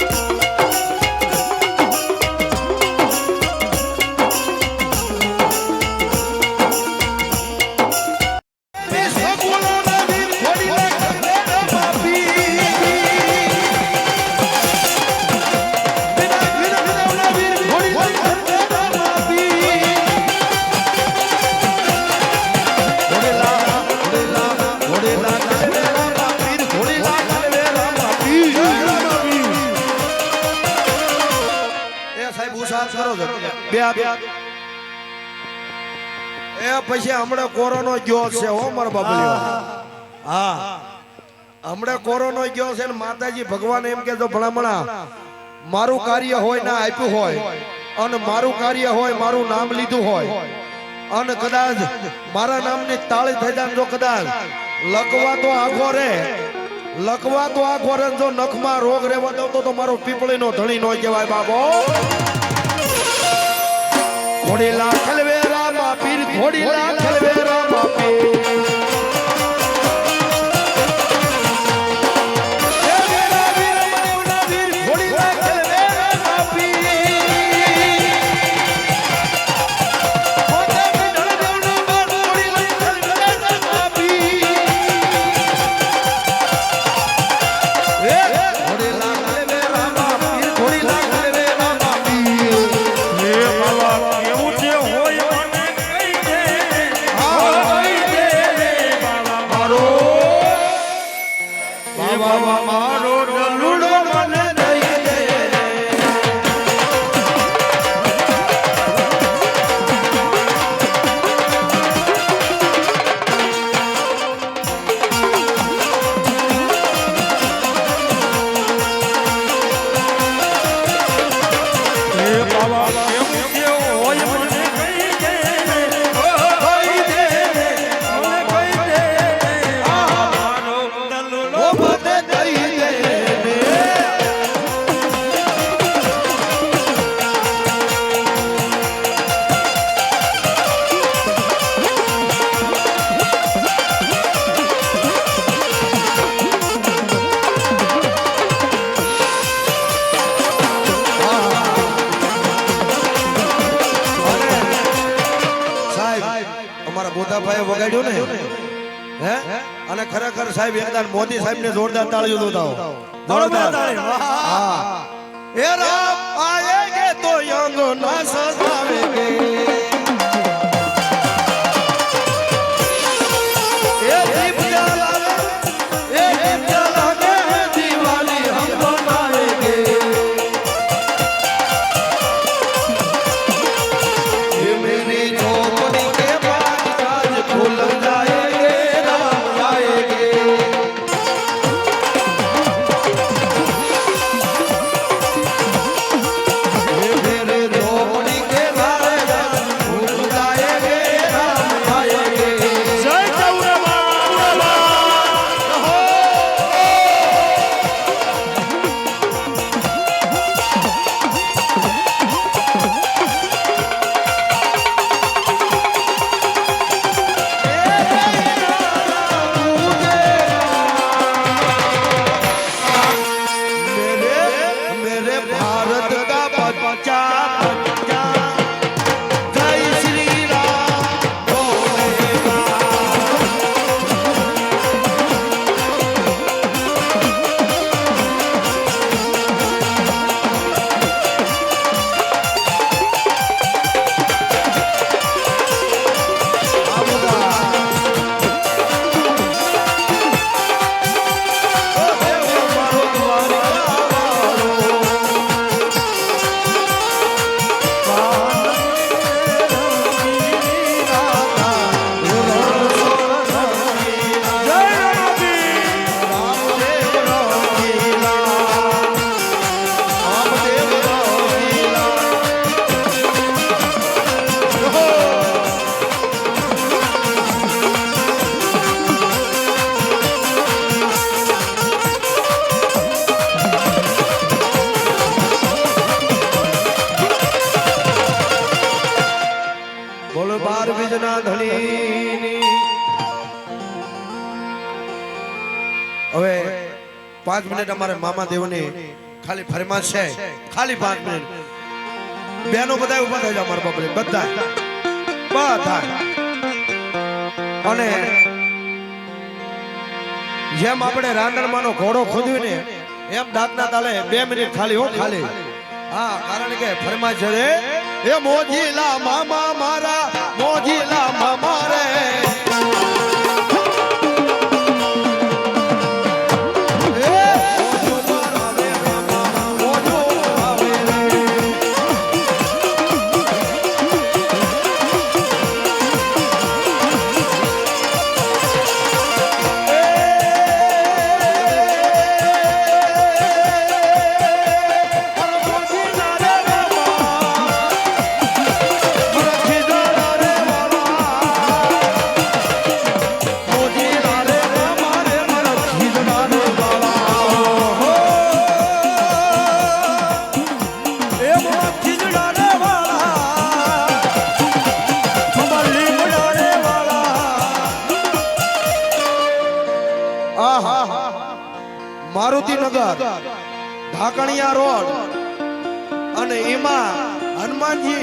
એ એ પછી હમણાં કોરોનો ગયો છે હો, મારા બાબલીઓ હા. હમણાં કોરોનો ગયો છે ને માતાજી ભગવાન એમ કે જો ભલામણા, મારું કાર્ય હોય ના આપ્યું હોય, અને મારું કાર્ય હોય, મારું નામ લીધું હોય, અને કદાચ મારા નામની તાળી થઈ જાય જો કદાચ લખવા તો આખો રે લખવા તો આખો રે જો નખમાં રોગ રહેવા દઉં તો મારો પીપળીનો ધણી નો કહેવાય બાબો ઘોડીલા ખલવેરા માં પીર ઘોડીલા ખલવેરા માં પીર અમારા વગાડ્યું ને? હે? અને ખરેખર સાહેબ એકદમ મોદી સાહેબ ને જોરદાર તાળીઓ દોતાવો જોરદાર. હા. એ રામ આએગે તો યંગ ના સજાવેગે હવે પાંચ મિનિટ અમારે મામા દેવની ખાલી ફરમાશ છે. ખાલી પાંચ મિનિટ. બેનો બધા ઊભા થઈ જાવ મારા બાપરે બધા બધા અને જેમ આપણે રાંદણમાંનો ઘોડો ખોદ્યું ને, એમ દાંતના તાલે બે મિનિટ ખાલી, હો, ખાલી. હા, કારણ કે ફરમાશ છે એ મોજીલા મામા મારા મારુતિનગર ઢાકણિયા રોડ. અને એમાં હનુમાનજી